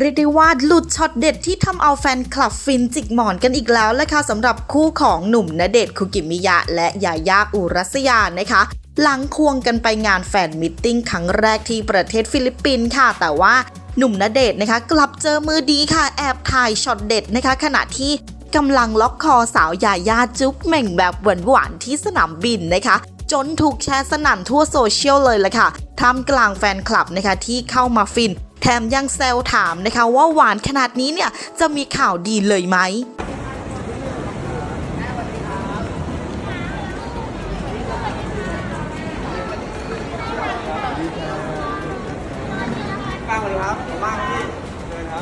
เรียกได้ว่าหลุดช็อตเด็ดที่ทำเอาแฟนคลับฟินจิกหมอนกันอีกแล้วและค่ะสำหรับคู่ของหนุ่มณเดชน์คุกิมิยะ และยายาอุรัสยานะคะ หลังควงกันไปงานแฟนมิทติ้งครั้งแรกที่ประเทศฟิลิปปินส์ค่ะ แต่ว่าหนุ่มณเดชน์นะคะ กลับเจอมือดีค่ะ แอบถ่ายช็อตเด็ดนะคะ ขณะที่กำลังล็อกคอสาวยายาจุ๊บเหม่งแบบหวานๆที่สนามบินนะคะจนถูกแชร์สนั่นทั่วโซเชียลเลยละค่ะท่ามกลางแฟนคลับนะคะที่เข้ามาฟิน แถมยังแซวถามนะคะว่าหวานขนาดนี้เนี่ยจะมีข่าวดีเลยไหมป้าสวัสดีครับผมป้าครับพี่เชิญครั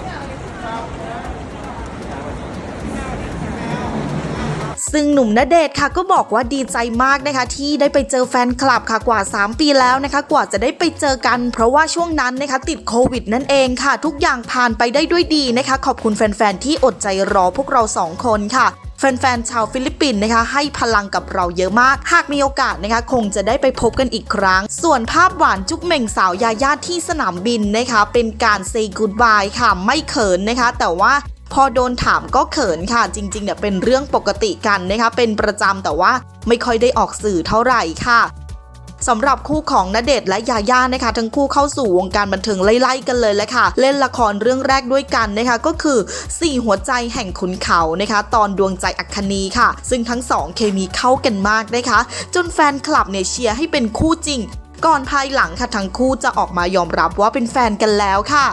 บ ซึ่งหนุ่มณเดชน์ค่ะก็บอกว่าดีใจมากนะคะ ที่ได้ไปเจอแฟนคลับค่ะกว่า 3 ปีแล้วนะคะ กว่าจะได้ไปเจอกัน เพราะว่าช่วงนั้นนะคะติดโควิดนั่นเองค่ะ ทุกอย่างผ่านไปได้ด้วยดีนะคะ ขอบคุณแฟนๆที่อดใจรอพวกเราสองคนค่ะแฟนๆ ชาวฟิลิปปินส์นะคะ ให้พลังกับเราเยอะมาก หากมีโอกาสนะคะ คงจะได้ไปพบกันอีกครั้ง ส่วนภาพหวานจุ๊บเหม่งสาวยายาที่สนามบินนะคะ เป็นการ say goodbye ค่ะ ไม่เขินนะคะ แต่ว่า พอโดนถามก็เขินค่ะ จริงๆเนี่ยเป็นเรื่องปกติกันนะคะเป็นประจำแต่ว่าไม่ค่อยได้ออกสื่อเท่าไหร่ค่ะสำหรับคู่ของณเดชน์และยาย่านะคะ ทั้งคู่เข้าสู่วงการบันเทิงไล่ๆกันเลยแหละค่ะ เล่นละครเรื่องแรกด้วยกันนะคะ ก็คือ 4 หัวใจแห่งขุนเขานะคะ ตอนดวงใจอัคคณีค่ะ ซึ่งทั้งสองเคมีเข้ากันมากนะคะ จนแฟนคลับเนี่ยเชียร์ให้เป็นคู่จริง ก่อนภายหลังค่ะทั้งคู่จะออกมายอมรับว่าเป็นแฟนกันแล้วค่ะ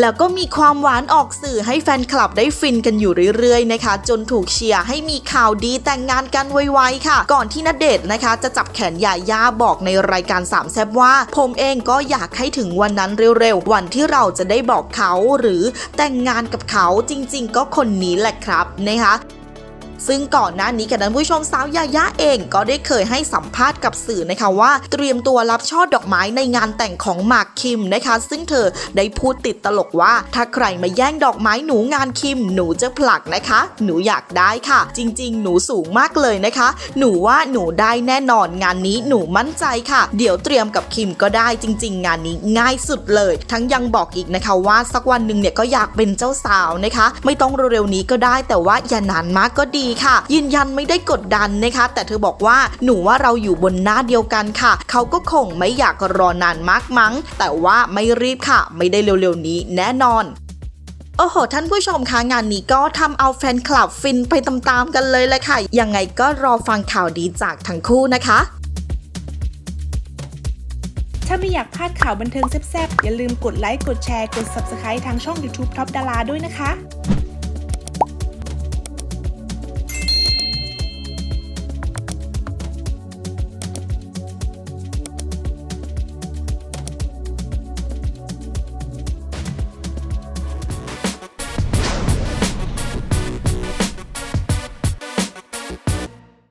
แล้วก็มีความหวานออกสื่อให้แฟนคลับได้ฟินกันอยู่เรื่อยๆนะคะ จนถูกเชียร์ให้มีข่าวดีแต่งงานกันไวๆค่ะ ก่อนที่ณเดชน์นะคะ จะจับแขนยาย่าบอกในรายการสามแซบว่า ผมเองก็อยากให้ถึงวันนั้นเร็วๆ วันที่เราจะได้บอกเขาหรือแต่งงานกับเขาจริงๆ ก็คนนี้แหละครับนะคะ ซึ่งก่อนหน้านี้ค่ะท่านผู้ชมสาวยายาเองก็ได้เคยให้สัมภาษณ์กับสื่อนะคะว่า เตรียมตัวรับช่อดอกไม้ในงานแต่งของหมากคิมนะคะ ซึ่งเธอได้พูดติดตลกว่า ถ้าใครมาแย่งดอกไม้หนูงานคิม หนูจะผลักนะคะ หนูอยากได้ค่ะ จริง ๆ หนูสูงมากเลยนะคะ หนูว่าหนูได้แน่นอนงานนี้หนูมั่นใจค่ะ เดี๋ยวเตรียมกับคิมก็ได้จริง ๆ งานนี้ง่ายสุดเลย ทั้งยังบอกอีกนะคะว่าสักวันหนึ่งเนี่ยก็อยากเป็นเจ้าสาวนะคะ ไม่ต้องเร็วๆนี้ก็ได้แต่ว่าอย่านานมากก็ดีค่ะ ยืนยันไม่ได้กดดันนะคะ แต่เธอบอกว่าหนูว่าเราอยู่บนหน้าเดียวกันค่ะ เขาก็คงไม่อยากรอนานมากมั้ง แต่ว่าไม่รีบค่ะ ไม่ได้เร็วๆนี้แน่นอนโอ้โห ท่านผู้ชมคะงานนี้ก็ทำเอาแฟนคลับฟินไปตามๆกันเลยแหละค่ะ ยังไงก็รอฟังข่าวดีจากทั้งคู่นะคะ ถ้าไม่อยากพลาดข่าวบันเทิงแซ่บๆ อย่าลืมกดไลค์ กดแชร์ กด Subscribe ทางช่อง YouTube Top Dara ด้วยนะคะ